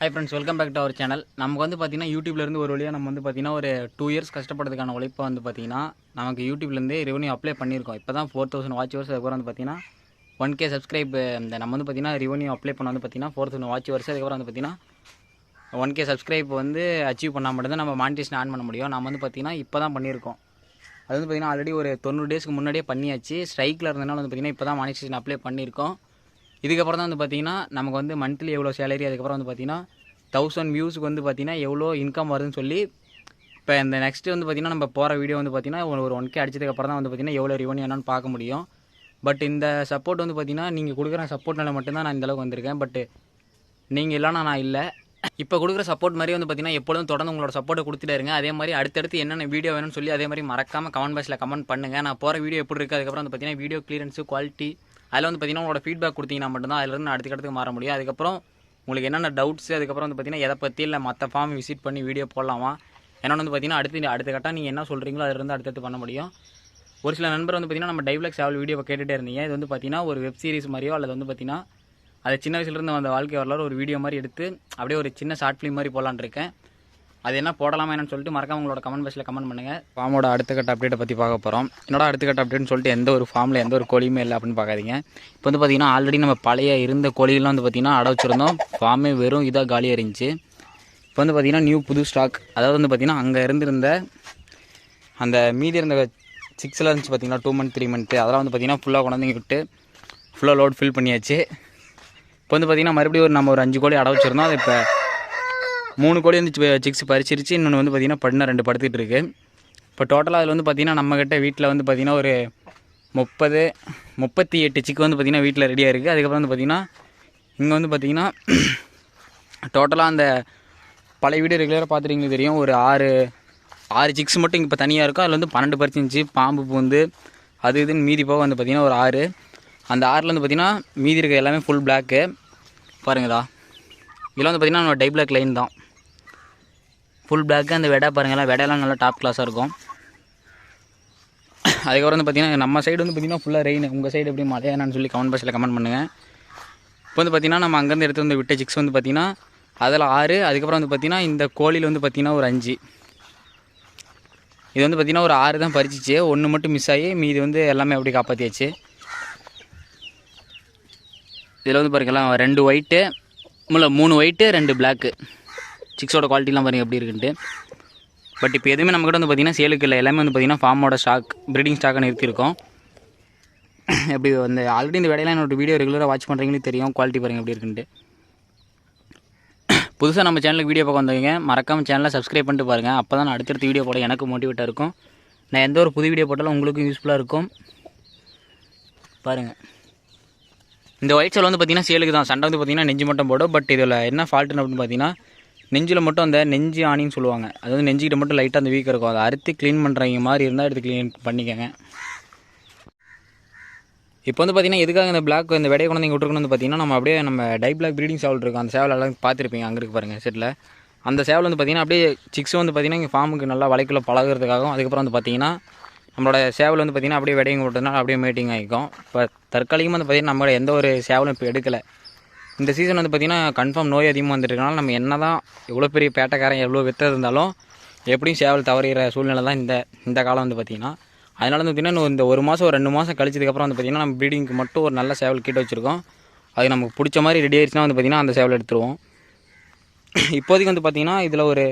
Hi friends welcome back to our channel நமக்கு வந்து பார்த்திங்கன்னா யூடியூப்லேருந்து ஒரு வழியாக நம்ம வந்து பார்த்தீங்கன்னா ஒரு டூ இயர்ஸ் கஷ்டப்படுறதுக்கான உழைப்பை வந்து பார்த்தீங்கன்னா நமக்கு யூடியூப்லேருந்தே ரெவன்யூ அப்ளை பண்ணியிருக்கோம் இப்போ தான் ஃபோர் தௌசண்ட் வாட்ச் ஹவர்ஸ் அதுக்கப்புறம் வந்து பார்த்தீங்கன்னா ஒன் கே சப்ஸ்கிரைப் இந்த நம்ம வந்து பார்த்தீங்கன்னா ரெவன்யூ அப்ளை பண்ண வந்து பார்த்தீங்கன்னா ஃபோர் தௌசண்ட் வாட்ச் ஹவர்ஸ் அதுக்கப்புறம் வந்து பார்த்தீங்கன்னா ஒன் கே சப்ஸ்கிரைப் வந்து அச்சீவ் பண்ணால் மட்டும்தான் நம்ம மானிட்டேஷன் ஆன் பண்ண முடியும் நம்ம வந்து பார்த்தீங்கன்னா இப்போ தான் பண்ணியிருக்கோம் அது வந்து பார்த்தீங்கன்னா ஆல்ரெடி ஒரு தொண்ணூறு டேஸ்க்கு முன்னாடியே பண்ணியாச்சு ஸ்ட்ரைக்கில் இருந்தனால வந்து பார்த்தீங்கன்னா இப்போ தான் மானிட்டேஷன் அப்ளை பண்ணியிருக்கோம் இதுக்கப்புறம் தான் வந்து பார்த்தீங்கன்னா நமக்கு வந்து மந்த்லி எவ்வளோ சேலரி அதுக்கப்புறம் வந்து பார்த்தீங்கன்னா தௌசண்ட் வியூஸுக்கு வந்து பார்த்தீங்கன்னா எவ்வளோ இன்கம் வருதுன்னு சொல்லி இப்போ இந்த நெக்ஸ்ட்டு வந்து பார்த்தீங்கன்னா நம்ம போகிற வீடியோ வந்து பார்த்தீங்கன்னா ஒரு ஒன் கே அடிச்சதுக்கப்புறம் தான் வந்து பார்த்தீங்கன்னா எவ்வளோ ரிவன்யூ என்னன்னு பார்க்க முடியும். பட் இந்த சப்போர்ட் வந்து பார்த்தீங்கன்னா நீங்கள் கொடுக்குற சப்போர்ட்னால மட்டும்தான் நான் இந்தளவுக்கு வந்திருக்கேன். பட் நீங்கள் இல்லைனா நான் இல்லை. இப்போ கொடுக்குற சப்போர்ட் மாதிரி வந்து பார்த்தீங்கன்னா எப்பொழுதும் தொடர்ந்து உங்களோட சப்போர்ட்டை கொடுத்துட்டே இருங்க. அதே மாதிரி அடுத்தடுத்து என்னென்ன வீடியோ வேணும்னு சொல்லி அதே மாதிரி மறக்காம கமெண்ட் பாக்ஸில் கமெண்ட் பண்ணுங்கள் நான் போகிற வீடியோ எப்படி இருக்குது அதுக்கப்புறம் வந்து பார்த்தீங்கன்னா வீடியோ கிளியரன்ஸு குவாலிட்டி அதில் வந்து பார்த்தீங்கன்னா உங்களோட ஃபீட்பேக் கொடுத்தீங்கன்னா மட்டும்தான் அதிலிருந்து நான் அடுத்த கட்டத்துக்கு மாற முடியும். அதுக்கப்புறம் உங்களுக்கு என்னென்ன டவுட்ஸ் அதுக்கப்புறம் வந்து பார்த்தீங்கன்னா எதை பற்றி இல்லை மற்ற ஃபார்ம் விசிட் பண்ணி வீடியோ போடலாமா? என்னென்னு வந்து பார்த்தீங்கன்னா அடுத்து அடுத்த கட்டம் நீங்கள் என்ன சொல்கிறீங்களோ அதிலிருந்து அடுத்தடுத்து பண்ண முடியும். ஒரு சில நண்பர் வந்து பார்த்தீங்கன்னா நம்ம டைவ்லாக் ஆவல் வீடியோவை கேட்டுகிட்டே இருந்தீங்க. இது வந்து பார்த்தீங்கன்னா ஒரு வெப் சீரிஸ் மாதிரியோ அல்லது வந்து பார்த்தீங்கன்னா அது சின்ன வயசுலேருந்து வந்த வாழ்க்கை வரலாறு ஒரு வீடியோ மாதிரி எடுத்து அப்படியே ஒரு சின்ன ஷார்ட் ஃபிலிம் மாதிரி போகலான் இருக்கேன். அது என்ன போடலாமா என்னன்னு சொல்லிட்டு மறக்காம உங்களோட கமெண்ட் பாக்ஸில் கமெண்ட் பண்ணுங்கள் ஃபார்மோட அடுத்த கட்ட அப்டேட்டை பற்றி பார்க்க போகிறோம் என்னோட அடுத்த கட்ட அப்டேட்னு சொல்லிட்டு எந்த ஒரு ஃபார்மில் எந்த ஒரு கோழியுமே இல்லை அப்படின்னு பார்க்காதீங்க. இப்போ வந்து பார்த்தீங்கன்னா ஆல்ரெடி நம்ம பழைய இருந்த கோழிகள்லாம் வந்து பார்த்தீங்கன்னா அடை வச்சுருந்தோம். ஃபார்மே வெறும் இதாக காலியாக இருந்துச்சு இப்போ வந்து பார்த்தீங்கன்னா நியூ புது ஸ்டாக் அதாவது வந்து பார்த்திங்கன்னா அங்கே இருந்திருந்த அந்த மீதி இருந்த சிக்ஸ்லாம் இருந்துச்சு பார்த்தீங்கன்னா டூ மந்த் த்ரீ மந்த்து அதெல்லாம் வந்து பார்த்தீங்கன்னா ஃபுல்லாக கொண்டாந்து விட்டு ஃபுல்லாக லோட் ஃபில் பண்ணியாச்சு. இப்போ வந்து பார்த்தீங்கன்னா மறுபடியும் ஒரு நம்ம ஒரு அஞ்சு கோழி அடை வச்சுருந்தோம். அது இப்போ மூணு கோழி வந்து சிக்ஸ் பறிச்சிருச்சு. இன்னொன்று வந்து பார்த்தீங்கன்னா படுனா ரெண்டு படுத்துகிட்டு இருக்கு இப்போ டோட்டலாக அதில் வந்து பார்த்திங்கன்னா நம்மக்கிட்ட வீட்டில் வந்து பார்த்திங்கன்னா ஒரு முப்பது முப்பத்தி எட்டு சிக்கு வந்து பார்த்திங்கன்னா வீட்டில் ரெடியாக இருக்குது அதுக்கப்புறம் வந்து பார்த்தீங்கன்னா இங்கே வந்து பார்த்திங்கன்னா டோட்டலாக அந்த பழைய வீடு ரெகுலராக பார்த்துருக்கீங்க தெரியும். ஒரு ஆறு ஆறு சிக்ஸ் மட்டும் இங்கே இப்போ தனியாக இருக்கும். அதில் வந்து பன்னெண்டு பறிச்சிருந்துச்சு. பாம்பு பூந்து அது இதுன்னு மீதி போக வந்து பார்த்தீங்கன்னா ஒரு ஆறு. அந்த ஆறில் வந்து பார்த்திங்கன்னா மீதி இருக்க எல்லாமே ஃபுல் பிளாக்கு பாருங்கதா இதில் வந்து பார்த்தீங்கன்னா நம்ம டை பிளாக் லைன் தான் ஃபுல் பிளாக்கு அந்த வெடை பாருங்கள் வெடையெல்லாம் நல்லா டாப் கிளாஸாக இருக்கும். அதுக்கப்புறம் வந்து பார்த்தீங்கன்னா நம்ம சைடு வந்து பார்த்தீங்கன்னா ஃபுல்லாக ரெயின் உங்கள் சைடு எப்படி மழையா என்னன்னு சொல்லி கமெண்ட் பாக்ஸில் கமெண்ட் பண்ணுங்கள் இப்போ வந்து பார்த்தீங்கன்னா நம்ம அங்கேருந்து எடுத்து வந்து விட்ட சிக்ஸ் வந்து பார்த்திங்கன்னா அதில் ஆறு அதுக்கப்புறம் வந்து பார்த்திங்கன்னா இந்த கோழியில் வந்து பார்த்திங்கன்னா ஒரு அஞ்சு. இது வந்து பார்த்திங்கன்னா ஒரு ஆறு தான் பறிச்சிச்சு. ஒன்று மட்டும் மிஸ் ஆகி மீதி வந்து எல்லாமே அப்படி காப்பாற்றியாச்சு இதில் வந்து பாருங்களேன் ரெண்டு ஒயிட்டு இல்லை மூணு ஒயிட்டு ரெண்டு பிளாக்கு சிக்ஸோட குவாலிட்டிலாம் பாருங்கள் எப்படி இருக்குன்ட்டு. பட் இப்போ எதுவுமே நம்மக்கிட்ட வந்து பார்த்தீங்கன்னா சேலுக்கு இல்லை. எல்லாமே வந்து பார்த்தீங்கன்னா ஃபார்மோட ஸ்டாக் ப்ரீடிங் ஸ்டாக்கை நிறுத்தியிருக்கோம். எப்படி வந்து ஆல்ரெடி இந்த வேலையெல்லாம் என்னோடய வீடியோ ரெகுலராக வாட்ச் பண்ணுறீங்களே தெரியும். குவாலிட்டி பாருங்கள் எப்படி இருக்குன்ட்டு. புதுசாக நம்ம சேனலுக்கு வீடியோ பார்க்க வந்தவங்க மறக்காம சேனலை சப்ஸ்கிரைப் பண்ணிட்டு பாருங்கள் அப்போ தான் நான் அடுத்தடுத்த வீடியோ போட எனக்கு மோட்டிவேட்டாக இருக்கும். நான் எந்த ஒரு புது வீடியோ போட்டாலும் உங்களுக்கும் யூஸ்ஃபுல்லாக இருக்கும். பாருங்கள் இந்த ஒயிட் செல் வந்து பார்த்தீங்கன்னா சேலுக்கு தான் சண்டை வந்து பார்த்தீங்கன்னா நெஞ்சு மட்டும் போடும். பட் இதில் என்ன ஃபால்ட்டுன்னு அப்படின்னு பார்த்தீங்கன்னா நெஞ்சில் மட்டும் அந்த நெஞ்சு ஆணின்னு சொல்லுவாங்க. அது வந்து நெஞ்சுக்கிட்ட மட்டும் லைட்டாக அந்த வீக் இருக்கும். அதை அறுத்து க்ளீன் பண்ணுறவங்க மாதிரி இருந்தால் எடுத்து க்ளீன் பண்ணிக்கோங்க. இப்போ வந்து பார்த்தீங்கன்னா எதுக்காக இந்த பிளாக் இந்த விடைய கொண்டு இங்கே விட்டுருக்கணும் வந்து பார்த்தீங்கன்னா நம்ம அப்படியே நம்ம டை பிளாக் ப்ரீடிங் சேவல் இருக்கும் அந்த சேவல் எல்லாம் பார்த்துருப்பீங்க அங்கே இருக்கு பாருங்கள் செட்டில் அந்த சேவல் வந்து பார்த்தீங்கன்னா அப்படியே சிக்ஸ் வந்து பார்த்தீங்கன்னா இங்கே ஃபார்முக்கு நல்லா வலைக்குள்ள பழகுறதுக்காகவும் அதுக்கப்புறம் வந்து பார்த்தீங்கன்னா நம்மளோட சேவல் வந்து பார்த்தீங்கன்னா அப்படியே வெடிங்க விட்டதுனால அப்படியே மீட்டிங் ஆகிக்கும். இப்போ தற்காலிகமாக வந்து பார்த்தீங்கன்னா நம்மளோட எந்த ஒரு சேவலும் இப்போ எடுக்கலை. இந்த சீசன் வந்து பார்த்தீங்கன்னா கன்ஃபார்ம் நோய் அதிகமாக வந்துருக்கனால நம்ம என்ன தான் எவ்வளோ பெரிய பேட்டைக்காரன் எவ்வளோ வித்து இருந்தாலும் எப்படியும் சேவல் தவறுகிற சூழ்நிலை தான் இந்த இந்த காலம் வந்து பார்த்திங்கன்னா. அதனால வந்து பார்த்தீங்கன்னா இந்த ஒரு மாதம் ஒரு ரெண்டு மாதம் கழிச்சதுக்கப்புறம் வந்து பார்த்தீங்கன்னா நம்ம ப்ரீடிங்க்கு மட்டும் ஒரு நல்ல சேவல் கிட்ட வச்சுருக்கோம். அது நமக்கு பிடிச்ச மாதிரி ரெடி ஆயிடுச்சுன்னா வந்து பார்த்திங்கன்னா அந்த சேவல் எடுத்துருவோம். இப்போதைக்கு வந்து பார்த்திங்கன்னா இதில் ஒரு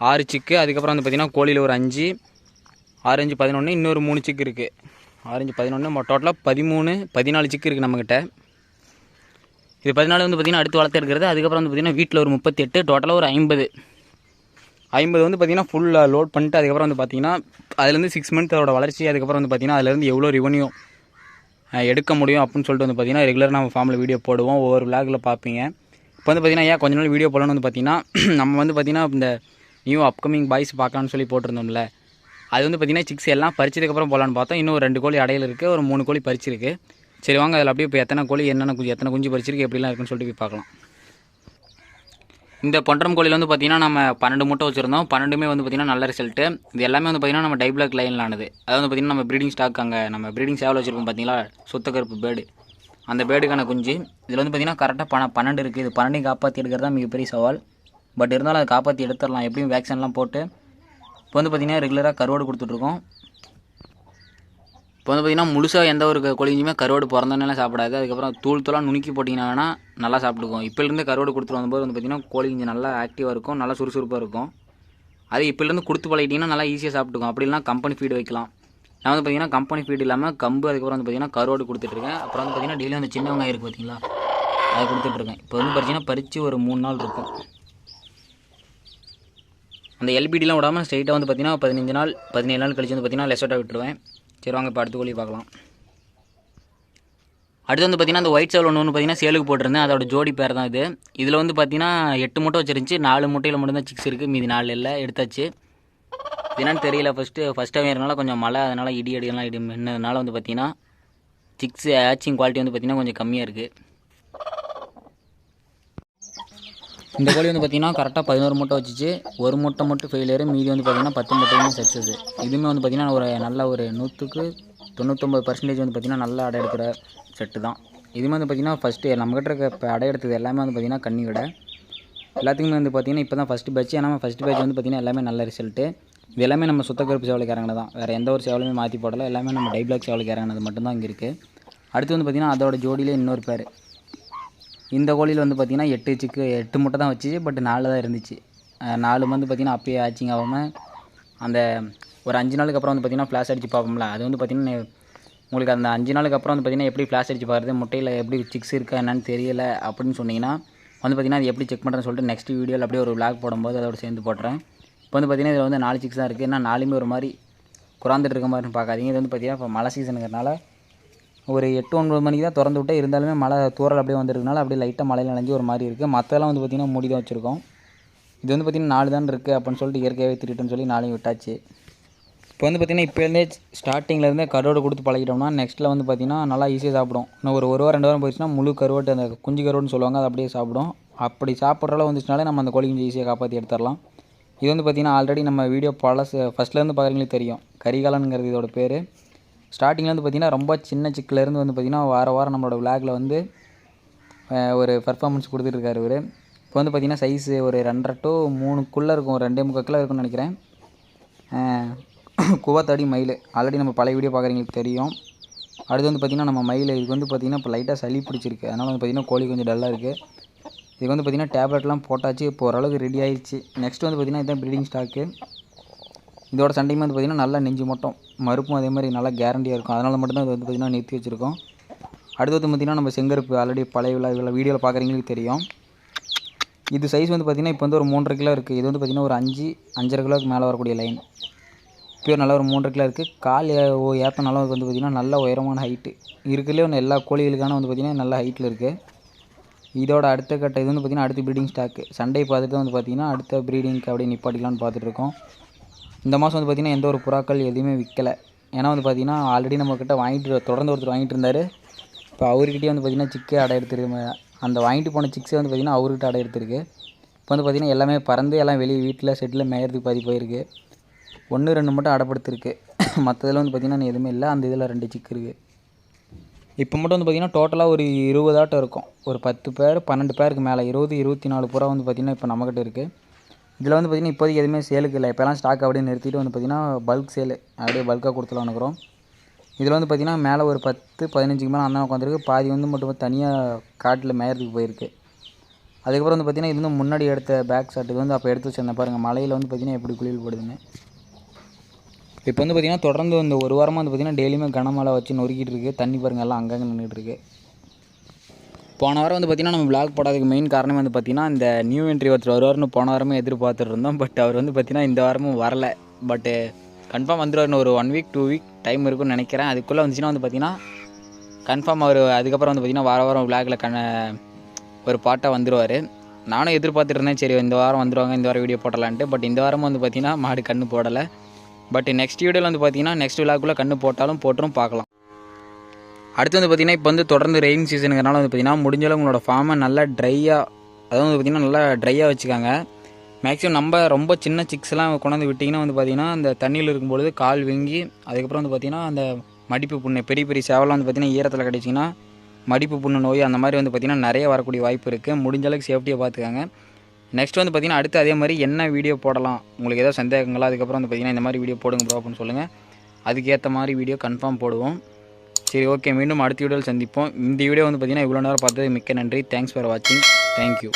ஆறு சிக்கு அதுக்கப்புறம் வந்து பார்த்தீங்கன்னா கோழியில் ஒரு அஞ்சு ஆரஞ்சு பதினொன்று இன்னொரு மூணு சிக்கு இருக்குது ஆரஞ்சு பதினொன்று டோட்டலாக பதிமூணு பதினாலு சிக்கு இருக்குது நம்மக்கிட்ட இது பதினாலு வந்து பார்த்திங்கன்னா அடுத்து வளர்த்து இருக்கிறது அதுக்கப்புறம் வந்து பார்த்திங்கன்னா வீட்டில் ஒரு முப்பத்தி எட்டு டோட்டலாக ஒரு ஐம்பது. ஐம்பது வந்து பார்த்திங்கன்னா ஃபுல்லாக லோட் பண்ணிட்டு அதுக்கப்புறம் வந்து பார்த்திங்கன்னா அதுலேருந்து சிக்ஸ் மந்த் அதோட வளர்ச்சி அதுக்கப்புறம் வந்து பார்த்திங்கன்னா அதுலேருந்து எவ்வளோ ரெவன்யூ எடுக்க முடியும் அப்படின்னு சொல்லிட்டு வந்து பார்த்திங்கன்னா ரெகுலராக நம்ம ஃபார்மில் வீடியோ போடுவோம். ஒவ்வொரு விளாகில் பார்ப்பீங்க இப்போ வந்து பார்த்திங்கன்னா ஏன் கொஞ்ச நாள் வீடியோ போடணும்னு வந்து பார்த்திங்கன்னா நம்ம வந்து பார்த்திங்கன்னா இந்த நியூ அப்கமிங் பாய்ஸ் பார்க்கலான்னு சொல்லி போட்டிருந்தோம்ல. அது வந்து பார்த்திங்கன்னா சிக்ஸ் எல்லாம் பறிச்சதுக்கப்புறம் போகலான்னு பார்த்தோம். இன்னும் ரெண்டு கோழி அடையில் இருக்குது ஒரு மூணு கோழி பறிச்சிருக்கு. சரி வாங்க அதில் அப்படியே இப்போ எத்தனை கோழி என்னென்ன குஞ்சு எத்தனை குஞ்சு பறிச்சிருக்கு எப்படிலாம் இருக்குன்னு சொல்லிட்டு போய் பார்க்கலாம். இந்த பொன்றம் கோழியில் வந்து பார்த்திங்கன்னா நம்ம பன்னெண்டு முட்டை வச்சுருந்தோம். பன்னெண்டுமே வந்து பார்த்திங்கன்னா நல்ல ரிசல்ட்டு இது எல்லாமே வந்து பார்த்திங்கன்னா நம்ம டைப்ளாக் லைனில் ஆனது. அதாவது வந்து பார்த்திங்கன்னா நம்ம ப்ரீடிங் ஸ்டாக் அங்கே நம்ம ப்ரீடிங் சேவல் வச்சுருக்கோம் பார்த்தீங்களா சுத்த கருப்பு பேர்டு அந்த பேர்டுக்கான குஞ்சு. இதில் வந்து பார்த்திங்கன்னா கரெக்டாக பண பன்னெண்டு இருக்குது இது பன்னெண்டையும் காப்பாற்றி எடுக்கிறது தான் மிகப்பெரிய சவால். பட் இருந்தாலும் அதை காப்பாற்றி எடுத்துடலாம். எப்படியும் வேக்சின்லாம் போட்டு இப்போ வந்து பார்த்திங்கன்னா ரெகுலராக கருவாடு கொடுத்துட்ருக்கோம். இப்போ வந்து பார்த்திங்கன்னா முழுசாக எந்த ஒரு க- கருவாடு பிறந்தோன்னே சாப்பிடாது. அதுக்கப்புறம் தூள் தூளாக நுணுக்கி போட்டிங்கன்னா நல்லா சாப்பிட்டுக்கும் இப்போலேருந்து கருவாடு கொடுத்துட்டு வந்தபோது வந்து பார்த்திங்கன்னா கோழி கொஞ்சம் நல்லா ஆக்டிவாக இருக்கும் நல்லா சுறுசுறுப்பாக இருக்கும். அது இப்போலேருந்து கொடுத்து பழகிட்டிங்கன்னா நல்லா ஈஸியாக சாப்பிட்டுக்கும். அப்படி இல்லைனா கம்பெனி ஃபீடு வைக்கலாம். நான் வந்து பார்த்தீங்கன்னா கம்பெனி ஃபீடு இல்லாமல் கம்பு அதுக்கப்புறம் வந்து பார்த்தீங்கன்னா கருவாடு கொடுத்துட்ருக்கேன். அப்புறம் வந்து பார்த்தீங்கன்னா டெய்லியும் அந்த சின்ன வெங்காயம் இருக்குது பார்த்தீங்களா அதை கொடுத்துட்ருக்கேன். இப்போ வந்து பார்த்தீங்கன்னா பறித்து ஒரு மூணு நாள் இருக்கும். அந்த எல்பிடிலாம் விடாமல் ஸ்ட்ரெயிட்டாக வந்து பார்த்தீங்கன்னா பதினஞ்சு நாள் பதினேழு நாள் கழிச்சு வந்து பார்த்தீங்கன்னா லெசோட்டாக விட்டுருவேன். சரி வாங்க இப்போ அடுத்த கோழி பார்க்கலாம். அடுத்து வந்து பார்த்தீங்கன்னா அந்த ஒயிட் சேவல் ஒன்று ஒன்று பார்த்தீங்கன்னா சேலுக்கு போட்டிருந்தேன். அதோட ஜோடி பேர் தான் இது. இதில் வந்து பார்த்தீங்கன்னா எட்டு முட்டை வச்சிருந்துச்சு. நாலு முட்டையில் மட்டும்தான் சிக்ஸ் இருக்குது மீதி நாலு இல்லை எடுத்தாச்சு. என்னன்னு தெரியல. ஃபஸ்ட்டு ஃபஸ்ட் டைம் ஏறனால கொஞ்சம் மழை அதனால் இடி அடியெல்லாம் இடி மின்னதுனால வந்து பார்த்தீங்கன்னா சிக்ஸ் ஆச்சிங் குவாலிட்டி வந்து பார்த்திங்கன்னா கொஞ்சம் கம்மியாக இருக்குது இந்த கோழி வந்து பார்த்தீங்கன்னா கரெக்டாக பதினோரு மூட்டை வச்சுச்சு. ஒரு மூட்டை மட்டும் ஃபெயிலியர் மீதி வந்து பார்த்திங்கன்னா பத்து மூட்டையுமே சக்ஸஸ் இதுவுமே வந்து பார்த்திங்கன்னா ஒரு நல்ல ஒரு நூற்றுக்கு தொண்ணூத்தொம்பது பர்சன்டேஜ் வந்து பார்த்தீங்கன்னா நல்ல அடை எடுக்கிற செட்டு தான். இதுவுமே வந்து பார்த்தீங்கன்னா ஃபஸ்ட்டு நம்மகிட்ட இருக்க இப்போ அடை எடுத்தது எல்லாமே வந்து பார்த்திங்கன்னா கன்னி விட எல்லாத்துக்குமே வந்து பார்த்தீங்கன்னா இப்போ தான் ஃபஸ்ட்டு பேட்ச் ஆனால் ஃபஸ்ட் பேட்ச் வந்து பார்த்தீங்கன்னா எல்லாமே நல்ல ரிசல்ட்டு இது எல்லாமே நம்ம சுத்தக்கருப்பு சேவலுக்கு இறங்கினது தான். வேறு எந்த ஒரு சேவலுமே மாற்றி போடல. எல்லாமே நம்ம டைப்ளாக் சேவலுக்கு இறங்கினது மட்டும்தான் இங்கே இருக்குது அடுத்து வந்து பார்த்திங்கன்னா அதோட ஜோடியிலே இன்னொரு பேர் இந்த கோழியில் வந்து பார்த்திங்கன்னா எட்டு சிக்கு எட்டு முட்டை தான் வச்சுச்சு பட் நாலு தான் இருந்துச்சு. நாலு வந்து பார்த்திங்கன்னா அப்பயே ஆச்சிங் ஆகாமல் அந்த ஒரு அஞ்சு நாளுக்கு அப்புறம் வந்து பார்த்திங்கன்னா ஃப்ளாஷ் அடித்து பார்ப்போம்ல அது வந்து பார்த்திங்கன்னா உங்களுக்கு அந்த அஞ்சு நாளுக்கு அப்புறம் வந்து பார்த்திங்கன்னா எப்படி ஃப்ளாஷ் அடித்து பார்க்குறது முட்டையில் எப்படி சிக்ஸ் இருக்கா என்னன்னு தெரியல அப்படின்னு சொன்னிங்கன்னா வந்து பார்த்திங்கன்னா அது எப்படி செக் பண்ணுறேன்னு சொல்லிட்டு நெக்ஸ்ட் வீடியோவில் அப்படியே ஒரு விளாக் போடும்போது அதோட சேர்ந்து போடுறேன் இப்போ வந்து பார்த்திங்கன்னா இதில் வந்து நாலு சிக்ஸ் தான் இருக்குது ஏன்னா நாலுமே ஒரு மாதிரி குறாந்துட்டு இருக்க மாதிரி பார்க்காதீங்க. இது வந்து பார்த்திங்கன்னா இப்போ மழை சீசனுங்கிறனால ஒரு எட்டு ஒன்பது மணிக்கு தான் திறந்து விட்டு இருந்தாலுமே மழை தூரல் அப்படியே வந்துருக்கனால அப்படியே லைட்டாக மழையில் நனைஞ்சு ஒரு மாதிரி இருக்குது மற்றெல்லாம் வந்து பார்த்திங்கன்னா மூடி தான் வச்சுருக்கோம். இது வந்து பார்த்திங்கன்னா நாலு தான் இருக்குது அப்படின்னு சொல்லிட்டு இயற்கையாகவே திருட்டுன்னு சொல்லி நாளையும் விட்டாச்சு. இப்போ வந்து பார்த்திங்கன்னா இப்போலேருந்தே ஸ்டார்டிங்லேருந்தே கருவோடு கொடுத்து பழகிட்டோம்னா நெக்ஸ்ட்டில் வந்து பார்த்திங்கன்னா நல்லா ஈஸியாக சாப்பிடும். இன்னும் ஒரு ஒரு வாரம் ரெண்டு வாரம் போயிடுச்சுன்னா முழு கருவாட்டு அந்த குஞ்சு கருவாடுன்னு சொல்லுவாங்க அது அப்படியே சாப்பிடும். அப்படி சாப்பிட்ற அளவு வந்துச்சுனாலே நம்ம அந்த கோழி குஞ்சு ஈஸியாக காப்பாற்றி எடுத்துடலாம். இது வந்து பார்த்திங்கன்னா ஆல்ரெடி நம்ம வீடியோ பழசு ஃபஸ்ட்லேருந்து பார்க்குறீங்களே தெரியும். கரிகாலனுங்கிறது இதோட பேர். ஸ்டார்டிங்கில் வந்து பார்த்திங்கன்னா ரொம்ப சின்ன சிக்கிலேருந்து வந்து பார்த்திங்கன்னா வார வாரம் நம்மளோட விளாகில் வந்து ஒரு பர்ஃபார்மன்ஸ் கொடுத்துட்ருக்காரு இவர். இப்போ வந்து பார்த்திங்கன்னா சைஸு ஒரு ரெண்டரை டு மூணுக்குள்ளே இருக்கும். ரெண்டே முக்கால் இருக்கும்னு நினைக்கிறேன். குவாத்தாடி மயில். ஆல்ரெடி நம்ம பழைய வீடியோ பார்க்குறவங்களுக்கு தெரியும். அடுத்து வந்து பார்த்திங்கன்னா நம்ம மயில். இதுக்கு வந்து பார்த்திங்கன்னா இப்போ லைட்டாக சளி பிடிச்சிருக்கு. அதனால் வந்து பார்த்திங்கன்னா கோழி கொஞ்சம் டல்லாக இருக்குது இதுக்கு வந்து பார்த்திங்கன்னா டேப்லெட்லாம் போட்டாச்சு. இப்போ ஓரளவுக்கு ரெடி ஆயிடுச்சு நெக்ஸ்ட் வந்து பார்த்திங்கன்னா இதுதான் ப்ரீடிங் ஸ்டாக்கு இதோட சண்டையுமே வந்து பார்த்திங்கன்னா நல்லா நெஞ்சு மட்டும் மறுப்பும் அதே மாதிரி நல்லா கேரண்டியாக இருக்கும். அதனால் மட்டும்தான் இது வந்து பார்த்திங்கன்னா நிறுத்தி வச்சுருக்கோம். அடுத்து வந்து பார்த்திங்கன்னா நம்ம செங்கருப்பு ஆல்ரெடி பழைய விழா வீடியோவில் பார்க்குறீங்களுக்கு தெரியும். இது சைஸ் வந்து பார்த்திங்கன்னா இப்போ வந்து ஒரு மூன்றரை கிலோ இருக்குது இது வந்து பார்த்திங்கன்னா ஒரு அஞ்சு அஞ்சரை கிலோவுக்கு மேலே வரக்கூடிய லைன் இப்போ நல்லா ஒரு மூன்றரை கிலோ இருக்குது கால் ஓ ஏற்றனாலும் அது வந்து பார்த்திங்கன்னா நல்ல உயரமான ஹைட்டு இருக்கிறதுலே ஒன்று எல்லா கோழிகளுக்கான வந்து பார்த்திங்கன்னா நல்ல ஹைட்டில் இருக்குது இதோட அடுத்த கட்ட இது வந்து பார்த்திங்கன்னா அடுத்த ப்ரீடிங் ஸ்டாக்கு சண்டை பார்த்துட்டு வந்து பார்த்திங்கன்னா அடுத்த ப்ரீடிங்க்கு அப்படியே நிப்பாட்டிக்கலாம்னு பார்த்துட்ருக்கோம் இந்த மாதம் வந்து பார்த்திங்கன்னா எந்த ஒரு புறாக்கள் எதுவுமே விற்கலை ஏன்னா வந்து பார்த்திங்கன்னா ஆல்ரெடி நம்மக்கிட்ட வாங்கிட்டு தொடர்ந்து ஒருத்தர் வாங்கிட்டு இருந்தார். இப்போ அவர்கிட்டயே வந்து பார்த்திங்கன்னா சிக்கே அடை எடுத்துருக்கு. அந்த வாங்கிட்டு போன சிக்ஸே வந்து பார்த்திங்கன்னா அவர்கிட்ட அடை எடுத்துருக்கு. இப்போ வந்து பார்த்திங்கன்னா எல்லாமே பறந்து எல்லாம் வெளியே வீட்டில் செட்டில் மேயறதுக்கு பாதி போயிருக்கு. ஒன்று ரெண்டு மட்டும் அடைப்படுத்திருக்கு. மற்றதில் வந்து பார்த்திங்கன்னா எதுவுமே இல்லை. அந்த இதில் ரெண்டு சிக்கு இருக்குது இப்போ மட்டும் வந்து பார்த்திங்கன்னா டோட்டலாக ஒரு இருபதாட்டம் இருக்கும். ஒரு பத்து பேர் பன்னெண்டு பேருக்கு மேலே இருபது இருபத்தி நாலு புறா வந்து பார்த்திங்கன்னா இப்போ நம்மக்கிட்ட இருக்குது இதில் வந்து பார்த்திங்கன்னா இப்போதைக்கு எதுவுமே சேலுக்கு இல்லை. இப்போலாம் ஸ்டாக் அப்படியே நிறுத்திட்டு வந்து பார்த்திங்கன்னா பல்க் சேலு அப்படியே பல்காக கொடுத்துலாம் இதில் வந்து பார்த்திங்கன்னா மேலே ஒரு பத்து பதினஞ்சுக்கு மேலே அண்ணன் உட்காந்துருக்கு. பாதி வந்து மட்டும் தனியாக காட்டில் மேயறதுக்கு போயிருக்கு. அதுக்கப்புறம் வந்து பார்த்திங்கன்னா இது வந்து முன்னாடி எடுத்த பேக் ஷாட் இது வந்து அப்போ எடுத்து வச்சிருந்தேன் பாருங்கள் மலையில் வந்து பார்த்திங்கன்னா எப்படி குளியல் போடுதுன்னு. இப்போ வந்து பார்த்திங்கன்னா தொடர்ந்து இந்த ஒரு வாரமாக வந்து பார்த்திங்கன்னா டெய்லியுமே கனமழை வச்சு நொறுக்கிட்டு இருக்குது தண்ணி பாருங்கள் எல்லாம் அங்கங்கே நின்றுட்டுருக்கு போன வாரம் வந்து பார்த்திங்கன்னா நம்ம விளாக் போடாததுக்கு மெயின் காரணம் வந்து பார்த்திங்கன்னா இந்த நியூ என்ட்ரி ஒருத்தர் வருவார்னு போன வாரமே எதிர்பார்த்துட்டு இருந்தோம் பட் அவர் வந்து பார்த்திங்கன்னா இந்த வாரமும் வரல. பட்டு கன்ஃபார்ம் வந்துடுவார்னு ஒரு one week two week time இருக்கும்னு நினைக்கிறேன். அதுக்குள்ளே வந்துச்சுன்னா வந்து பார்த்திங்கன்னா கன்ஃபார்ம் அவர் அதுக்கப்புறம் வந்து பார்த்திங்கன்னா வார வாரம் விளாகில் கண்ண ஒரு பாட்டாக வந்துடுவார் நானும் எதிர்பார்த்துட்டு இருந்தேன் சரி இந்த வாரம் வந்துடுவாங்க இந்த வாரம் வீடியோ போடலான்ட்டு. பட் இந்த வாரமும் வந்து பார்த்திங்கன்னா மாடு கண்ணு போடலை. பட் நெக்ஸ்ட் வீடியோவில் வந்து பார்த்திங்கன்னா நெக்ஸ்ட் விழாக்குள்ளே கண்ணு போட்டாலும் போட்டுரும் பார்க்கலாம். அடுத்து வந்து பார்த்திங்கன்னா இப்போ வந்து தொடர்ந்து ரெயின் சீசனுங்கிறனால வந்து பார்த்திங்கன்னா முடிஞ்சளவு உங்களோட ஃபார்மை நல்லா ட்ரையாக அதாவது வந்து பார்த்திங்கன்னா நல்லா ட்ரையாக வச்சுக்காங்க. மேக்ஸிமம் நம்ம ரொம்ப சின்ன சிக்ஸ்லாம் கொண்டாந்து விட்டிங்கன்னா வந்து பார்த்திங்கன்னா அந்த தண்ணியில் இருக்கும்பொழுது கால் வெங்கி அதுக்கப்புறம் வந்து பார்த்திங்கன்னா அந்த மடிப்பு புண்ணு பெரிய பெரிய சேவலாம் வந்து பார்த்திங்கன்னா ஈரத்தில் கிடச்சிங்கன்னா மடிப்பு புண்ணு நோய் அந்த மாதிரி வந்து பார்த்திங்கன்னா நிறைய வரக்கூடிய வாய்ப்பு இருக்குது முடிஞ்சளவுக்கு சேஃப்டியாக பார்த்துக்காங்க நெக்ஸ்ட் வந்து பார்த்திங்கன்னா அடுத்து அதே மாதிரி என்ன வீடியோ போடலாம்? உங்களுக்கு ஏதாவது சந்தேகங்களா? அதுக்கப்புறம் வந்து பார்த்திங்கன்னா இந்த மாதிரி வீடியோ போடுங்க ப்ரோ அப்படின்னு சொல்லுங்கள் அதுக்கேற்ற மாதிரி வீடியோ கன்ஃபார்ம் போடுவோம். சரி ஓகே மீண்டும் அடுத்த வீடியோவில் சந்திப்போம். இந்த வீடியோ வந்து பார்த்தீங்கன்னா இவ்வளோ நேரம் பார்த்தது மிக்க நன்றி. தேங்க்ஸ் ஃபார் வாட்சிங் தேங்க்யூ